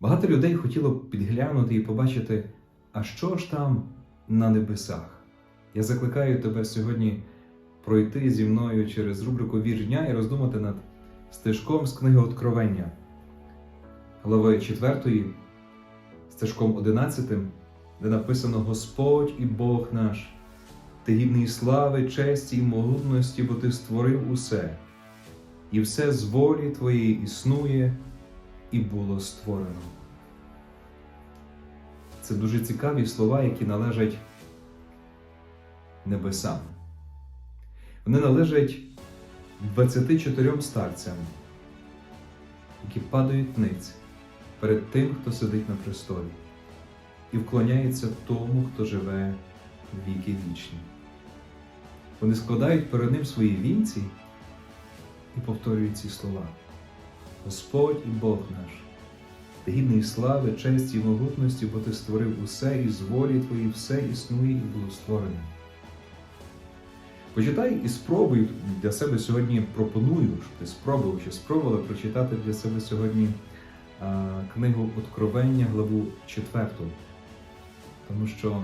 Багато людей хотіло б підглянути і побачити, а що ж там на небесах. Я закликаю тебе сьогодні пройти зі мною через рубрику Вір дня і роздумати над стежком з книги Откровення, главою 4, стежком 11, де написано Господь і Бог наш, ти гідний слави, честі і могутності, бо ти створив усе, і все з волі твоєї існує і було створено. Це дуже цікаві слова, які належать небесам. Вони належать 24 старцям, які падають ниць перед тим, хто сидить на престолі, і вклоняється тому, хто живе віки вічні. Вони складають перед ним свої вінці і повторюють ці слова. Господь і Бог наш, гідний слави, честі і могутності, бо ти створив усе і з волі твої все існує і було створено. Почитай і спробуй для себе сьогодні пропоную, щоб ти спробував чи спробувала прочитати для себе сьогодні а, книгу Откровення, главу 4. Тому що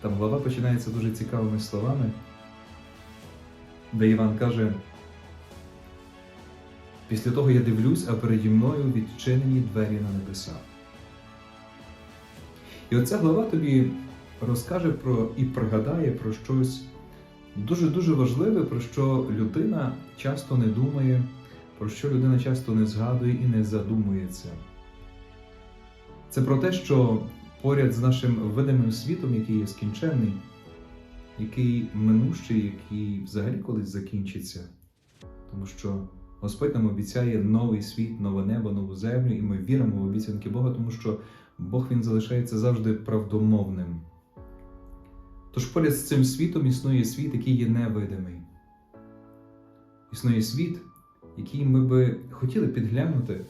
там глава починається дуже цікавими словами, де Іван каже. Після того я дивлюсь, а переді мною відчинені двері на небеса. І оця глава тобі розкаже про і пригадає про щось дуже-дуже важливе, про що людина часто не думає, про що людина часто не згадує і не задумується. Це про те, що поряд з нашим видимим світом, який є скінченний, який минущий, який взагалі колись закінчиться, тому що Господь нам обіцяє новий світ, нове небо, нову землю, і ми віримо в обіцянки Бога, тому що Бог Він залишається завжди правдомовним. Тож поряд з цим світом існує світ, який є невидимий. Існує світ, який ми би хотіли підглянути,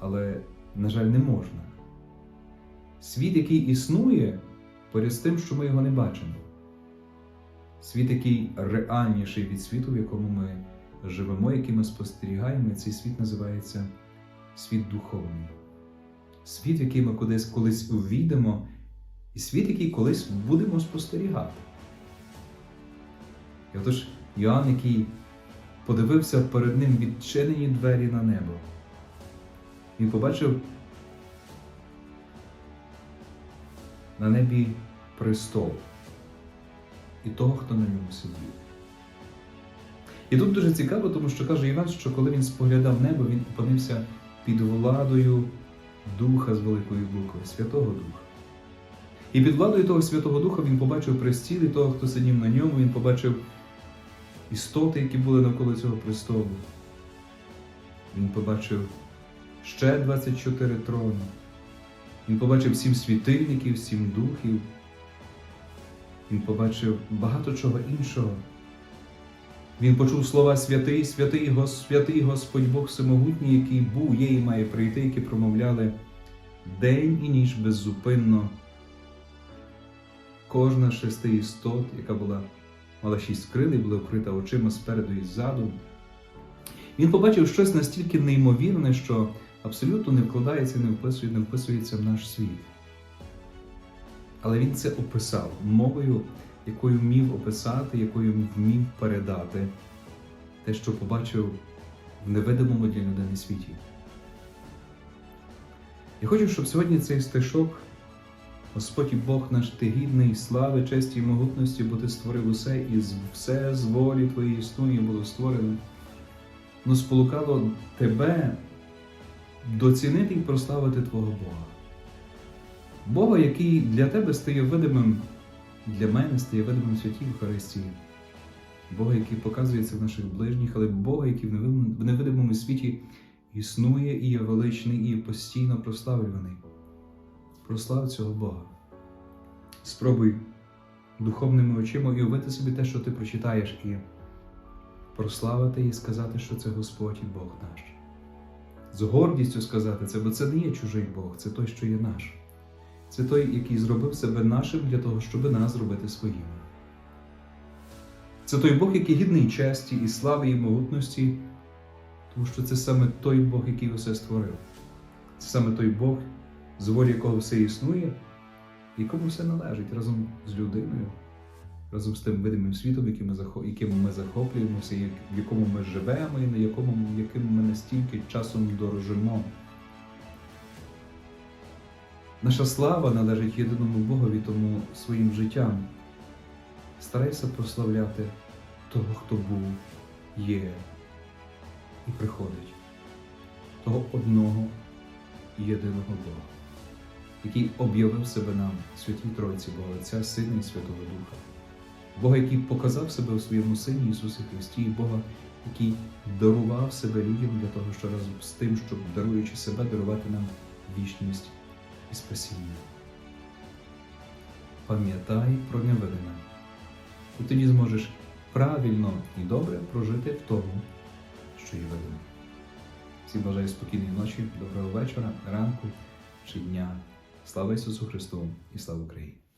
але, на жаль, не можна. Світ, який існує поряд з тим, що ми його не бачимо. Світ, який реальніший від світу, в якому ми живемо, який ми спостерігаємо, цей світ називається світ духовний. Світ, в який ми кудись колись увійдемо, і світ, який колись будемо спостерігати. І отож Йоанн, який подивився перед ним відчинені двері на небо, він побачив на небі престол і того, хто на ньому сидів. І тут дуже цікаво, тому що каже Іван, що коли він споглядав небо, він опинився під владою Духа з великої букви, Святого Духа. І під владою того Святого Духа він побачив престіл і того, хто сидів на ньому, він побачив істоти, які були навколо цього престолу. Він побачив ще 24 трони. Він побачив сім світильників, сім духів. Він побачив багато чого іншого. Він почув слова святий, святий, Гос, святий Господь Бог Всемогутній, який був, є і має прийти, які промовляли день і ніч беззупинно. Кожна шести істот, яка була, мала шість крил і була вкрита очима спереду і ззаду. Він побачив щось настільки неймовірне, що абсолютно не вкладається, не вписує, не вписується в наш світ. Але він це описав мовою якою вмів описати, якою вмів передати те, що побачив в невидимому для людини світі. Я хочу, щоб сьогодні цей стишок, Господь і Бог наш ти гідний, слави, честі і могутності, бо ти створив усе і все з волі твоєї існує було створено, но сполукало тебе доцінити і прославити Твого Бога. Бога, який для тебе стає видимим для мене стає видимим святі Євхаристії. Бога, який показується в наших ближніх, але Бога, який в невидимому світі існує і є величний, і постійно прославлюваний. Прослав цього Бога. Спробуй духовними очима уявити собі те, що ти прочитаєш, і прославити і сказати, що це Господь і Бог наш. З гордістю сказати це, бо це не є чужий Бог, це той, що є наш. Це той, який зробив себе нашим для того, щоб нас зробити своїми. Це той Бог, який гідний честі і слави і могутності, тому що це саме той Бог, який усе створив. Це саме той Бог, з волі якого все існує, якому все належить разом з людиною, разом з тим видимим світом, яким ми, захоплюємося, в якому ми живемо і на якому, яким ми настільки часом дорожимо. Наша слава належить єдиному Богові, тому своїм життям старайся прославляти того, хто був, є і приходить, того одного і єдиного Бога, який об'явив себе нам святій Тройці Бога Отця, Сина і Святого Духа, Бога, який показав себе у своєму Сині Ісусі Христі, і Бога, який дарував себе людям для того, що разом з тим, щоб даруючи себе, дарувати нам вічність спасіння. Пам'ятай про невидиме, і тоді зможеш правильно і добре прожити в тому, що є видимо. Всім бажаю спокійної ночі, доброго вечора, ранку чи дня. Слава Ісусу Христу і слава Україні!